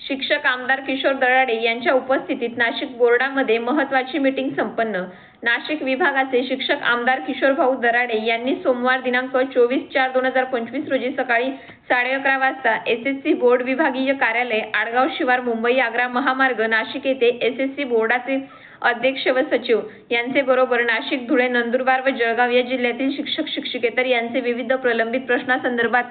शिक्षक आमदार किशोर दराडे यांच्या उपस्थितीत नाशिक बोर्डामध्ये महत्त्वाची मीटिंग संपन्न. नाशिक विभागाचे शिक्षक आमदार किशोरभाऊ दराडे यांनी सोमवार दिनांक चोवीस चार दोन हजार पंचवीस रोजी सकाळी साडे अकरा वाजता एस एस सी बोर्ड विभागीय कार्यालय आडगाव शिवार मुंबई आग्रा महामार्ग नाशिक येथे एस एस सी बोर्डाचे अध्यक्ष व सचिव यांचे बरोबर नाशिक धुळे नंदुरबार व जळगाव या जिल्ह्यातील शिक्षक शिक्षकेतर यांचे विविध प्रलंबित प्रश्नासंदर्भात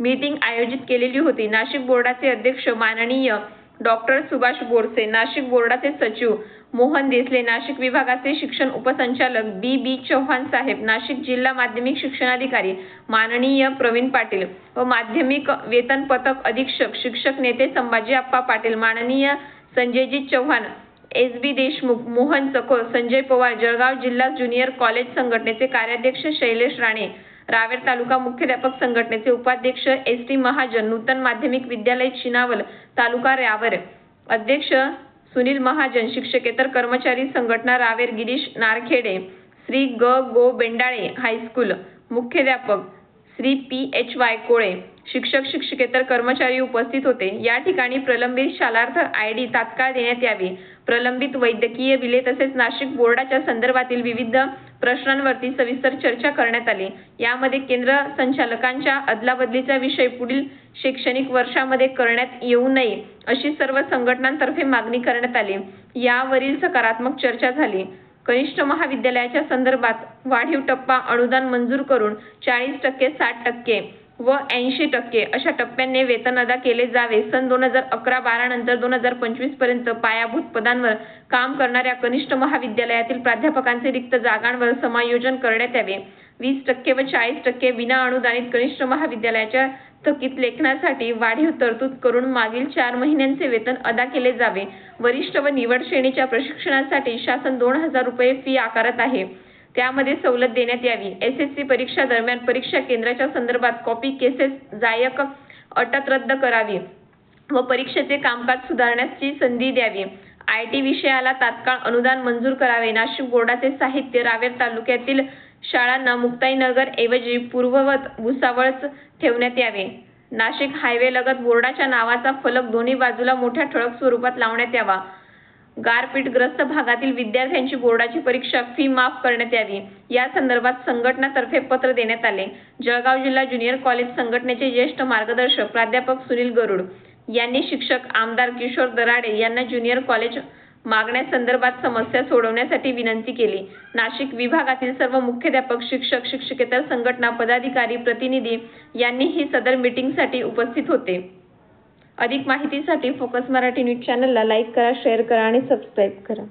मीटिंग आयोजित केलेली होती. नाशिक बोर्डाचे अध्यक्ष माननीय डॉक्टर सुभाष बोरसे नाशिक बोर्डाचे सचिव मोहन देसले नाशिक विभागाचे शिक्षण उपसंचालक बी बी चव्हाण साहेब नाशिक जिल्हा माध्यमिक शिक्षणाधिकारी माननीय प्रवीण पाटील व माध्यमिक वेतन पथक अधीक्षक शिक्षक नेते संभाजी आप्पा पाटील माननीय संजयजी चव्हाण एस बी देशमुख मोहन चकोर संजय पवार जळगाव जिल्हा ज्युनियर कॉलेज संघटनेचे कार्याध्यक्ष शैलेश राणे रावेर तालुका मुख्याध्यापक संघटनेचे उपाध्यक्ष एस टी महाजन नूतन माध्यमिक विद्यालय चिनावल तालुका रावेर. अध्यक्ष सुनील महाजन शिक्षकेतर कर्मचारी संघटना रावेर गिरीश नारखेडे श्री ग गो बेंडाळे हायस्कूल. मुख्याध्यापक Shri P H Y Kole. शिक्षक शिक्षकेतर कर्मचारी उपस्थित होते. या ठिकाणी प्रलंबित शालार्थ आय डी तात्काळ देण्यात यावी. प्रलंबित वैद्यकीय बिले तसेच नाशिक बोर्डाच्या संदर्भातील विविध प्रश्नांवरती सविस्तर चर्चा करण्यात आली. यामध्ये केंद्र संचालकांच्या अदलाबदलीचा विषय पुढील शैक्षणिक वर्षामध्ये करण्यात येऊ नये अशी सर्व संघटनांतर्फे मागणी करण्यात आली. यावरील सकारात्मक चर्चा झाली. कनिष्ठ महाविद्यालयाच्या संदर्भात वाढीव टप्पा अनुदान मंजूर करून चाळीस टक्के साठ टक्के व ऐंशी टक्के अशा टप्प्यांनी वेतन अदा केले जावे. सन दोन हजार अकरा बारा नंतर दोन हजार पंचवीसपर्यंत पायाभूत पदांवर काम करणाऱ्या कनिष्ठ महाविद्यालयातील प्राध्यापकांचे रिक्त जागांवर समायोजन करण्यात यावे. वीस टक्के व चाळीस टक्के विना अनुदानित कनिष्ठ महाविद्यालयाच्या थकीत लेखनासाठी वाढीव तरतूद करून मागील चार महिन्यांचे वेतन अदा केले जावे. वरिष्ठ व निवड श्रेणीच्या प्रशिक्षणासाठी शासन दोन हजार रुपये फी आकारत आहे. त्यामध्ये सवलत देण्यात यावी. एस एस सी परीक्षा दरम्यान परीक्षा केंद्राच्या संदर्भात कॉपी केसेस जायक अटक रद्द करावी व परीक्षेचे कामकाज सुधारण्याची संधी द्यावी. आय टी विषयाला तात्काळ अनुदान मंजूर करावे. नाशिक बोर्डाचे साहित्य रावेर तालुक्यातील शाळांना मुक्ताईनगर ऐवजी पूर्ववत भुसावळच ठेवण्यात यावे. नाशिक हायवे लगत बोर्डाच्या नावाचा फलक दोन्ही बाजूला मोठ्या ठळक स्वरूपात लावण्यात यावा. गारपीटग्रस्त भागातील विद्यार्थ्यांची बोर्डाची परीक्षा फी माफ करण्यात यावी. या संदर्भात संघटनातर्फे पत्र देण्यात आले. जळगाव जिल्हा ज्युनियर कॉलेज संघटनेचे ज्येष्ठ मार्गदर्शक प्राध्यापक सुनील गरुड यांनी शिक्षक आमदार किशोर दराडे यांना ज्युनियर कॉलेज मागण्यासंदर्भात समस्या सोडवण्यासाठी विनंती केली. नाशिक विभागातील सर्व मुख्याध्यापक शिक्षक शिक्षकेतर संघटना पदाधिकारी प्रतिनिधी यांनी ही सदर मीटिंगसाठी उपस्थित होते. अधिक माहितीसाठी फोकस मराठी न्यूज चॅनलला लाईक करा शेअर करा आणि सबस्क्राईब करा.